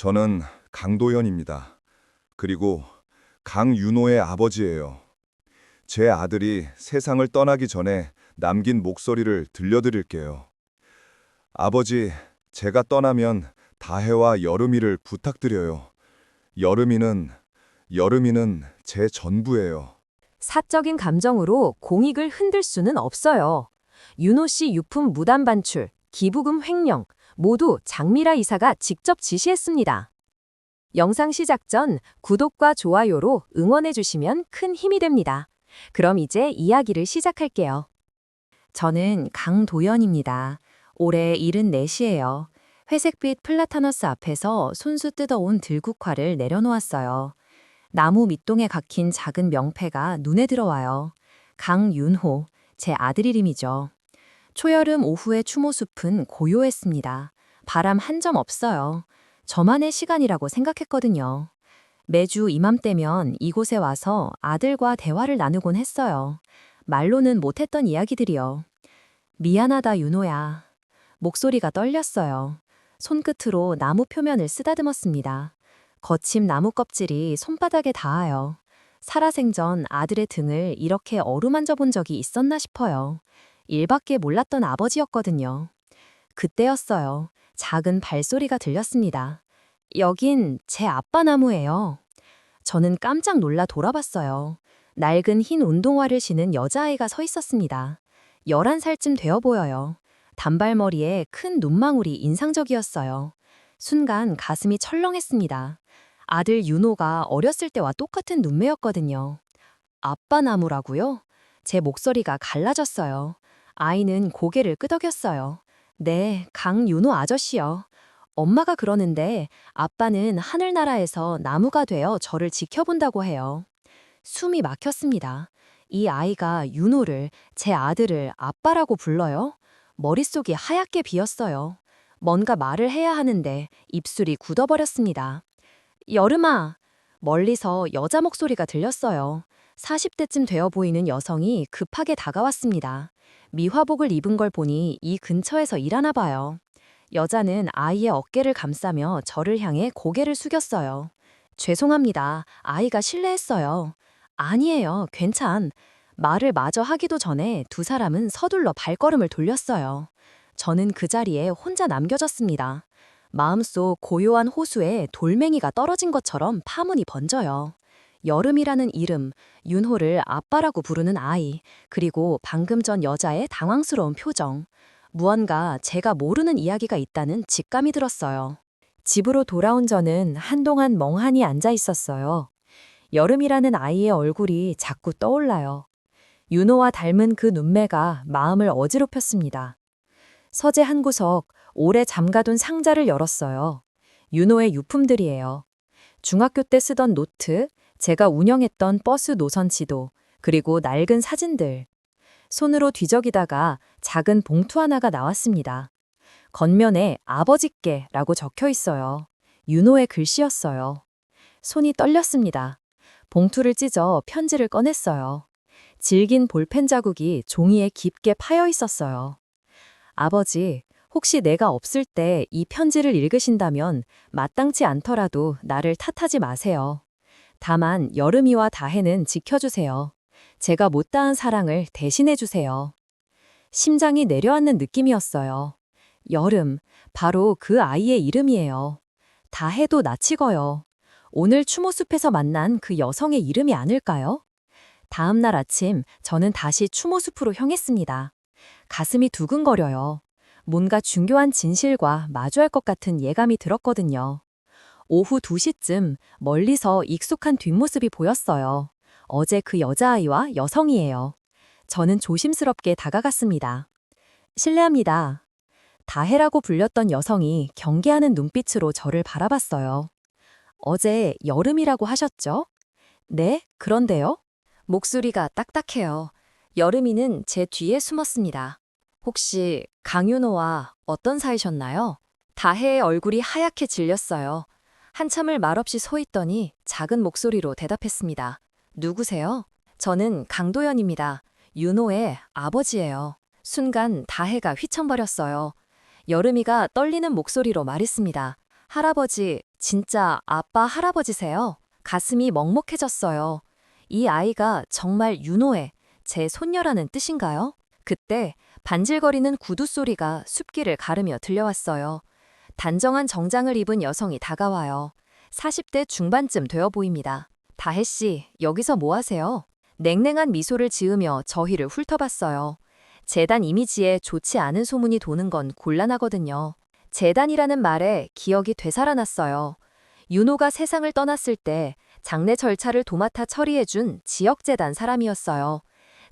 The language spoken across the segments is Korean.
저는 강도현입니다. 그리고 강윤호의 아버지예요. 제 아들이 세상을 떠나기 전에 남긴 목소리를 들려드릴게요. 아버지, 제가 떠나면 다혜와 여름이를 부탁드려요. 여름이는, 여름이는 제 전부예요. 사적인 감정으로 공익을 흔들 수는 없어요. 윤호 씨 유품 무단 반출, 기부금 횡령 모두 장미라 이사가 직접 지시했습니다. 영상 시작 전 구독과 좋아요로 응원해 주시면 큰 힘이 됩니다. 그럼 이제 이야기를 시작할게요. 저는 강도연입니다. 올해 74시예요. 회색빛 플라타너스 앞에서 손수 뜯어온 들국화를 내려놓았어요. 나무 밑동에 각힌 작은 명패가 눈에 들어와요. 강윤호, 제 아들 이름이죠. 초여름 오후의 추모숲은 고요했습니다. 바람 한 점 없어요. 저만의 시간이라고 생각했거든요. 매주 이맘때면 이곳에 와서 아들과 대화를 나누곤 했어요. 말로는 못했던 이야기들이요. 미안하다, 윤호야. 목소리가 떨렸어요. 손끝으로 나무 표면을 쓰다듬었습니다. 거친 나무 껍질이 손바닥에 닿아요. 살아생전 아들의 등을 이렇게 어루만져 본 적이 있었나 싶어요. 일밖에 몰랐던 아버지였거든요. 그때였어요. 작은 발소리가 들렸습니다. 여긴 제 아빠 나무예요. 저는 깜짝 놀라 돌아봤어요. 낡은 흰 운동화를 신은 여자아이가 서 있었습니다. 11살쯤 되어 보여요. 단발머리에 큰 눈망울이 인상적이었어요. 순간 가슴이 철렁했습니다. 아들 윤호가 어렸을 때와 똑같은 눈매였거든요. 아빠 나무라고요? 제 목소리가 갈라졌어요. 아이는 고개를 끄덕였어요. 네, 강윤호 아저씨요. 엄마가 그러는데 아빠는 하늘나라에서 나무가 되어 저를 지켜본다고 해요. 숨이 막혔습니다. 이 아이가 윤호를, 제 아들을 아빠라고 불러요? 머릿속이 하얗게 비었어요. 뭔가 말을 해야 하는데 입술이 굳어버렸습니다. 여름아! 멀리서 여자 목소리가 들렸어요. 40대쯤 되어 보이는 여성이 급하게 다가왔습니다. 미화복을 입은 걸 보니 이 근처에서 일하나 봐요. 여자는 아이의 어깨를 감싸며 저를 향해 고개를 숙였어요. 죄송합니다. 아이가 실례했어요. 아니에요. 괜찮. 말을 마저 하기도 전에 두 사람은 서둘러 발걸음을 돌렸어요. 저는 그 자리에 혼자 남겨졌습니다. 마음속 고요한 호수에 돌멩이가 떨어진 것처럼 파문이 번져요. 여름이라는 이름, 윤호를 아빠라고 부르는 아이, 그리고 방금 전 여자의 당황스러운 표정. 무언가 제가 모르는 이야기가 있다는 직감이 들었어요. 집으로 돌아온 저는 한동안 멍하니 앉아 있었어요. 여름이라는 아이의 얼굴이 자꾸 떠올라요. 윤호와 닮은 그 눈매가 마음을 어지럽혔습니다. 서재 한 구석, 오래 잠가둔 상자를 열었어요. 윤호의 유품들이에요. 중학교 때 쓰던 노트, 제가 운영했던 버스 노선 지도, 그리고 낡은 사진들. 손으로 뒤적이다가 작은 봉투 하나가 나왔습니다. 겉면에 아버지께라고 적혀 있어요. 윤호의 글씨였어요. 손이 떨렸습니다. 봉투를 찢어 편지를 꺼냈어요. 질긴 볼펜 자국이 종이에 깊게 파여 있었어요. 아버지, 혹시 내가 없을 때 이 편지를 읽으신다면 마땅치 않더라도 나를 탓하지 마세요. 다만 여름이와 다혜는 지켜주세요. 제가 못다한 사랑을 대신해 주세요. 심장이 내려앉는 느낌이었어요. 여름, 바로 그 아이의 이름이에요. 다혜도 나치고요. 오늘 추모숲에서 만난 그 여성의 이름이 아닐까요? 다음 날 아침 저는 다시 추모숲으로 향했습니다. 가슴이 두근거려요. 뭔가 중요한 진실과 마주할 것 같은 예감이 들었거든요. 오후 2시쯤 멀리서 익숙한 뒷모습이 보였어요. 어제 그 여자아이와 여성이에요. 저는 조심스럽게 다가갔습니다. 실례합니다. 다혜라고 불렸던 여성이 경계하는 눈빛으로 저를 바라봤어요. 어제 여름이라고 하셨죠? 네, 그런데요? 목소리가 딱딱해요. 여름이는 제 뒤에 숨었습니다. 혹시 강윤호와 어떤 사이셨나요? 다혜의 얼굴이 하얗게 질렸어요. 한참을 말없이 서 있더니 작은 목소리로 대답했습니다. 누구세요? 저는 강도연입니다. 윤호의 아버지예요. 순간 다혜가 휘청거렸어요. 여름이가 떨리는 목소리로 말했습니다. 할아버지, 진짜 아빠 할아버지세요. 가슴이 먹먹해졌어요. 이 아이가 정말 윤호의 제 손녀라는 뜻인가요? 그때 반질거리는 구두 소리가 숲길을 가르며 들려왔어요. 단정한 정장을 입은 여성이 다가와요. 40대 중반쯤 되어 보입니다. 다혜 씨, 여기서 뭐 하세요? 냉랭한 미소를 지으며 저희를 훑어봤어요. 재단 이미지에 좋지 않은 소문이 도는 건 곤란하거든요. 재단이라는 말에 기억이 되살아났어요. 윤호가 세상을 떠났을 때 장례 절차를 도맡아 처리해준 지역재단 사람이었어요.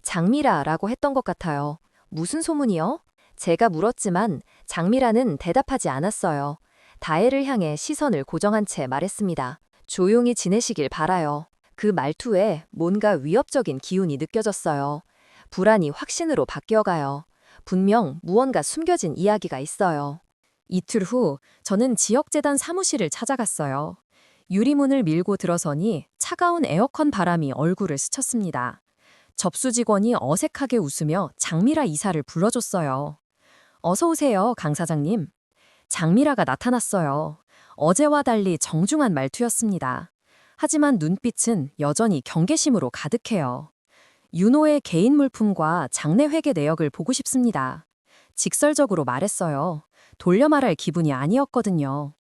장미라라고 했던 것 같아요. 무슨 소문이요? 제가 물었지만 장미라는 대답하지 않았어요. 다혜를 향해 시선을 고정한 채 말했습니다. 조용히 지내시길 바라요. 그 말투에 뭔가 위협적인 기운이 느껴졌어요. 불안이 확신으로 바뀌어가요. 분명 무언가 숨겨진 이야기가 있어요. 이틀 후 저는 지역재단 사무실을 찾아갔어요. 유리문을 밀고 들어서니 차가운 에어컨 바람이 얼굴을 스쳤습니다. 접수 직원이 어색하게 웃으며 장미라 이사를 불러줬어요. 어서 오세요, 강 사장님. 장미라가 나타났어요. 어제와 달리 정중한 말투였습니다. 하지만 눈빛은 여전히 경계심으로 가득해요. 윤호의 개인 물품과 장례 회계 내역을 보고 싶습니다. 직설적으로 말했어요. 돌려 말할 기분이 아니었거든요.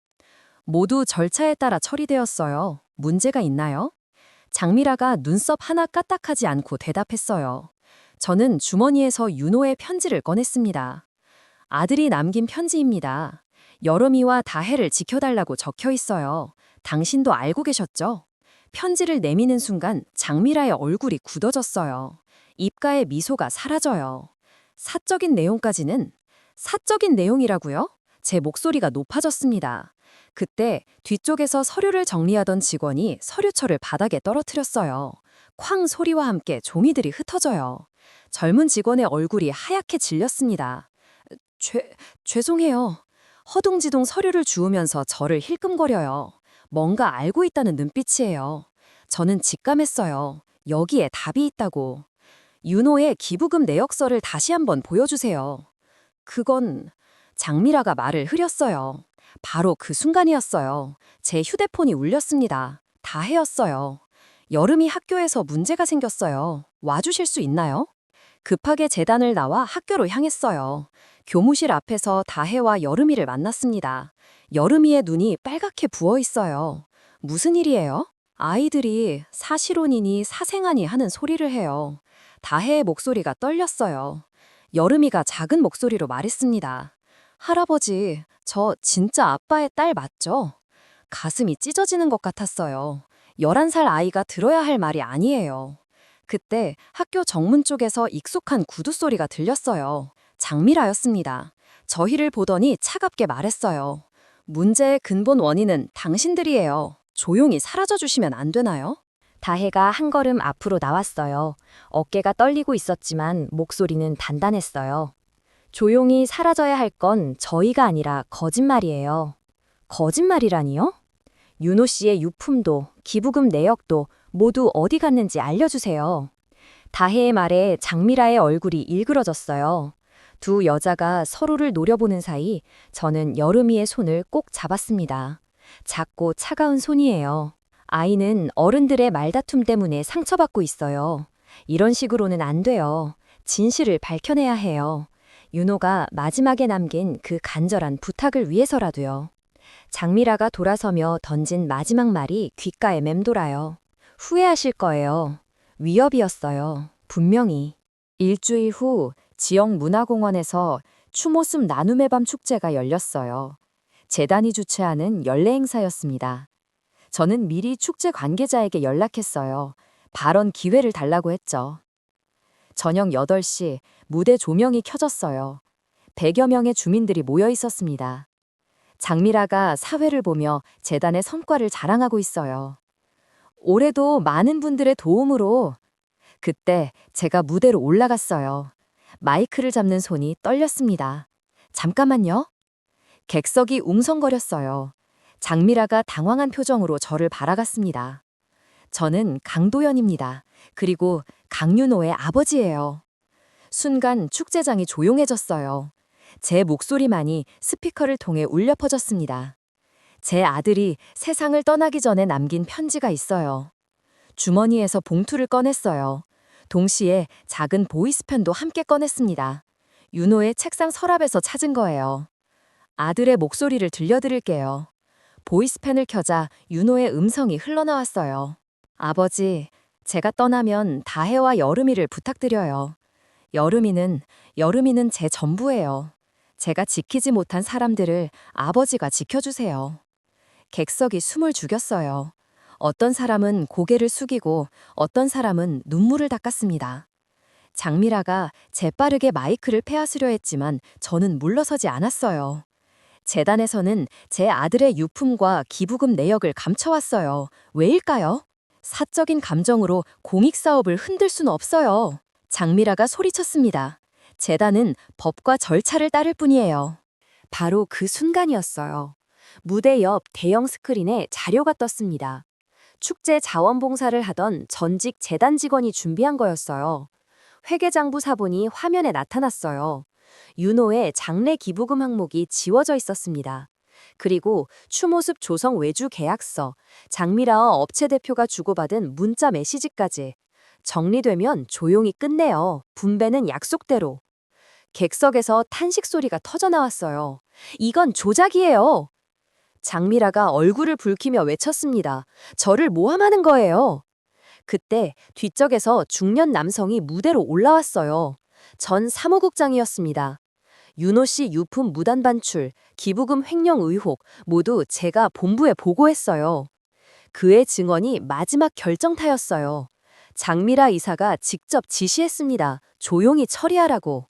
모두 절차에 따라 처리되었어요. 문제가 있나요? 장미라가 눈썹 하나 까딱하지 않고 대답했어요. 저는 주머니에서 윤호의 편지를 꺼냈습니다. 아들이 남긴 편지입니다. 여름이와 다해를 지켜달라고 적혀 있어요. 당신도 알고 계셨죠? 편지를 내미는 순간 장미라의 얼굴이 굳어졌어요. 입가에 미소가 사라져요. 사적인 내용까지는 사적인 내용이라고요? 제 목소리가 높아졌습니다. 그때 뒤쪽에서 서류를 정리하던 직원이 서류철을 바닥에 떨어뜨렸어요. 쾅 소리와 함께 종이들이 흩어져요. 젊은 직원의 얼굴이 하얗게 질렸습니다. 죄, 죄송해요. 허둥지둥 서류를 주우면서 저를 힐끔거려요. 뭔가 알고 있다는 눈빛이에요. 저는 직감했어요. 여기에 답이 있다고. 윤호의 기부금 내역서를 다시 한번 보여주세요. 그건 장미라가 말을 흐렸어요. 바로 그 순간이었어요. 제 휴대폰이 울렸습니다. 다 해였어요. 여름이 학교에서 문제가 생겼어요. 와주실 수 있나요? 급하게 재단을 나와 학교로 향했어요. 교무실 앞에서 다혜와 여름이를 만났습니다. 여름이의 눈이 빨갛게 부어 있어요. 무슨 일이에요? 아이들이 사실혼이니 사생아니 하는 소리를 해요. 다혜의 목소리가 떨렸어요. 여름이가 작은 목소리로 말했습니다. 할아버지, 저 진짜 아빠의 딸 맞죠? 가슴이 찢어지는 것 같았어요. 11살 아이가 들어야 할 말이 아니에요. 그때 학교 정문 쪽에서 익숙한 구두 소리가 들렸어요. 장미라였습니다. 저희를 보더니 차갑게 말했어요. 문제의 근본 원인은 당신들이에요. 조용히 사라져 주시면 안 되나요? 다혜가 한 걸음 앞으로 나왔어요. 어깨가 떨리고 있었지만 목소리는 단단했어요. 조용히 사라져야 할 건 저희가 아니라 거짓말이에요. 거짓말이라니요? 윤호 씨의 유품도 기부금 내역도 모두 어디 갔는지 알려주세요. 다혜의 말에 장미라의 얼굴이 일그러졌어요. 두 여자가 서로를 노려보는 사이 저는 여름이의 손을 꼭 잡았습니다. 작고 차가운 손이에요. 아이는 어른들의 말다툼 때문에 상처받고 있어요. 이런 식으로는 안 돼요. 진실을 밝혀내야 해요. 윤호가 마지막에 남긴 그 간절한 부탁을 위해서라도요. 장미라가 돌아서며 던진 마지막 말이 귓가에 맴돌아요. 후회하실 거예요. 위협이었어요. 분명히. 일주일 후 지역 문화공원에서 추모습 나눔의 밤 축제가 열렸어요. 재단이 주최하는 연례 행사였습니다. 저는 미리 축제 관계자에게 연락했어요. 발언 기회를 달라고 했죠. 저녁 8시 무대 조명이 켜졌어요. 100여 명의 주민들이 모여 있었습니다. 장미라가 사회를 보며 재단의 성과를 자랑하고 있어요. 올해도 많은 분들의 도움으로 그때 제가 무대로 올라갔어요. 마이크를 잡는 손이 떨렸습니다. 잠깐만요. 객석이 웅성거렸어요. 장미라가 당황한 표정으로 저를 바라갔습니다. 저는 강도연입니다. 그리고 강윤호의 아버지예요. 순간 축제장이 조용해졌어요. 제 목소리만이 스피커를 통해 울려 퍼졌습니다. 제 아들이 세상을 떠나기 전에 남긴 편지가 있어요. 주머니에서 봉투를 꺼냈어요. 동시에 작은 보이스펜도 함께 꺼냈습니다. 윤호의 책상 서랍에서 찾은 거예요. 아들의 목소리를 들려드릴게요. 보이스펜을 켜자 윤호의 음성이 흘러나왔어요. 아버지, 제가 떠나면 다혜와 여름이를 부탁드려요. 여름이는, 여름이는 제 전부예요. 제가 지키지 못한 사람들을 아버지가 지켜주세요. 객석이 숨을 죽였어요. 어떤 사람은 고개를 숙이고 어떤 사람은 눈물을 닦았습니다. 장미라가 재빠르게 마이크를 빼앗으려 했지만 저는 물러서지 않았어요. 재단에서는 제 아들의 유품과 기부금 내역을 감춰왔어요. 왜일까요? 사적인 감정으로 공익사업을 흔들 수는 없어요. 장미라가 소리쳤습니다. 재단은 법과 절차를 따를 뿐이에요. 바로 그 순간이었어요. 무대 옆 대형 스크린에 자료가 떴습니다. 축제 자원봉사를 하던 전직 재단 직원이 준비한 거였어요. 회계장부 사본이 화면에 나타났어요. 윤호의 장례 기부금 항목이 지워져 있었습니다. 그리고 추모습 조성 외주 계약서, 장미라어 업체 대표가 주고받은 문자 메시지까지. 정리되면 조용히 끝내요. 분배는 약속대로. 객석에서 탄식 소리가 터져 나왔어요. 이건 조작이에요. 장미라가 얼굴을 붉히며 외쳤습니다. 저를 모함하는 거예요. 그때 뒤쪽에서 중년 남성이 무대로 올라왔어요. 전 사무국장이었습니다. 윤호 씨 유품 무단 반출, 기부금 횡령 의혹 모두 제가 본부에 보고했어요. 그의 증언이 마지막 결정타였어요. 장미라 이사가 직접 지시했습니다. 조용히 처리하라고.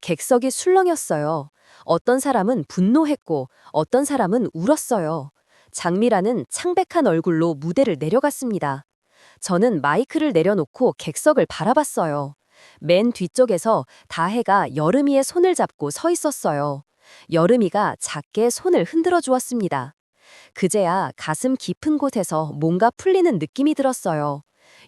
객석이 술렁였어요. 어떤 사람은 분노했고 어떤 사람은 울었어요. 장미라는 창백한 얼굴로 무대를 내려갔습니다. 저는 마이크를 내려놓고 객석을 바라봤어요. 맨 뒤쪽에서 다혜가 여름이의 손을 잡고 서 있었어요. 여름이가 작게 손을 흔들어 주었습니다. 그제야 가슴 깊은 곳에서 뭔가 풀리는 느낌이 들었어요.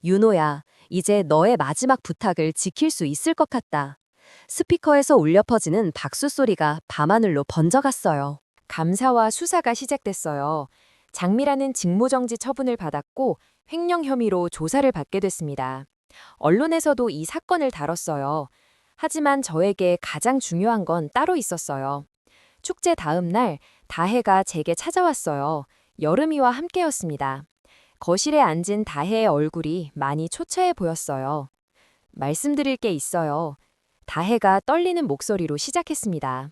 윤호야, 이제 너의 마지막 부탁을 지킬 수 있을 것 같다. 스피커에서 울려 퍼지는 박수 소리가 밤하늘로 번져갔어요. 감사와 수사가 시작됐어요. 장미라는 직무정지 처분을 받았고 횡령 혐의로 조사를 받게 됐습니다. 언론에서도 이 사건을 다뤘어요. 하지만 저에게 가장 중요한 건 따로 있었어요. 축제 다음 날 다혜가 제게 찾아왔어요. 여름이와 함께였습니다. 거실에 앉은 다혜의 얼굴이 많이 초췌해 보였어요. 말씀드릴 게 있어요. 다혜가 떨리는 목소리로 시작했습니다.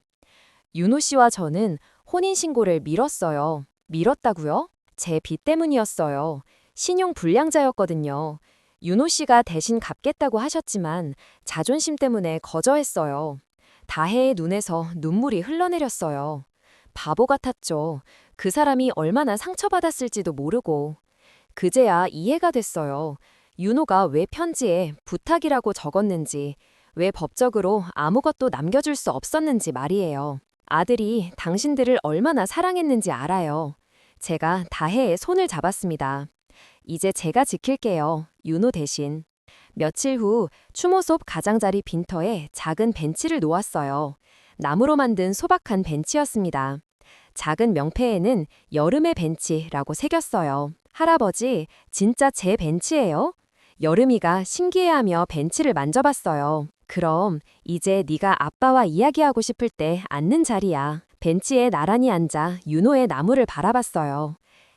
윤호 씨와 저는 혼인신고를 미뤘어요. 미뤘다고요? 제 빚 때문이었어요. 신용 불량자였거든요. 윤호 씨가 대신 갚겠다고 하셨지만 자존심 때문에 거저했어요. 다혜의 눈에서 눈물이 흘러내렸어요. 바보 같았죠. 그 사람이 얼마나 상처받았을지도 모르고. 그제야 이해가 됐어요. 윤호가 왜 편지에 부탁이라고 적었는지, 왜 법적으로 아무것도 남겨줄 수 없었는지 말이에요. 아들이 당신들을 얼마나 사랑했는지 알아요. 제가 다혜의 손을 잡았습니다. 이제 제가 지킬게요. 윤호 대신. 며칠 후 추모섭 가장자리 빈터에 작은 벤치를 놓았어요. 나무로 만든 소박한 벤치였습니다. 작은 명패에는 여름의 벤치라고 새겼어요. 할아버지, 진짜 제 벤치예요? 여름이가 신기해하며 벤치를 만져봤어요. 그럼 이제 네가 아빠와 이야기하고 싶을 때 앉는 자리야. 벤치에 나란히 앉아 윤호의 나무를 바라봤어요.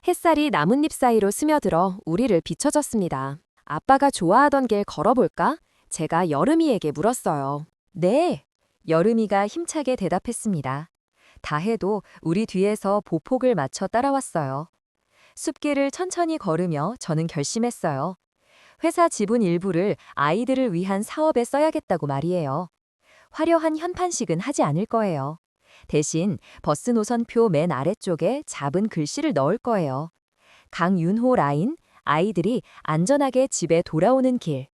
햇살이 나뭇잎 사이로 스며들어 우리를 비춰줬습니다. 아빠가 좋아하던 길 걸어볼까? 제가 여름이에게 물었어요. 네. 여름이가 힘차게 대답했습니다. 다혜도 우리 뒤에서 보폭을 맞춰 따라왔어요. 숲길을 천천히 걸으며 저는 결심했어요. 회사 지분 일부를 아이들을 위한 사업에 써야겠다고 말이에요. 화려한 현판식은 하지 않을 거예요. 대신 버스 노선표 맨 아래쪽에 작은 글씨를 넣을 거예요. 강윤호 라인, 아이들이 안전하게 집에 돌아오는 길.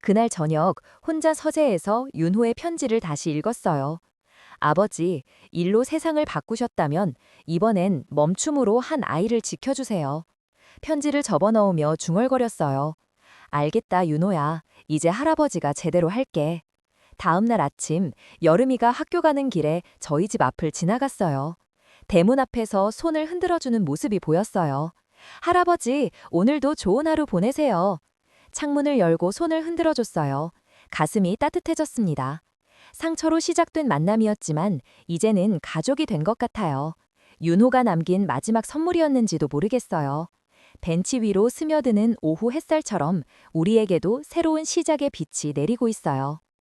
그날 저녁 혼자 서재에서 윤호의 편지를 다시 읽었어요. 아버지, 일로 세상을 바꾸셨다면 이번엔 멈춤으로 한 아이를 지켜주세요. 편지를 접어넣으며 중얼거렸어요. 알겠다, 윤호야. 이제 할아버지가 제대로 할게. 다음 날 아침, 여름이가 학교 가는 길에 저희 집 앞을 지나갔어요. 대문 앞에서 손을 흔들어주는 모습이 보였어요. 할아버지, 오늘도 좋은 하루 보내세요. 창문을 열고 손을 흔들어줬어요. 가슴이 따뜻해졌습니다. 상처로 시작된 만남이었지만 이제는 가족이 된 것 같아요. 윤호가 남긴 마지막 선물이었는지도 모르겠어요. 벤치 위로 스며드는 오후 햇살처럼 우리에게도 새로운 시작의 빛이 내리고 있어요.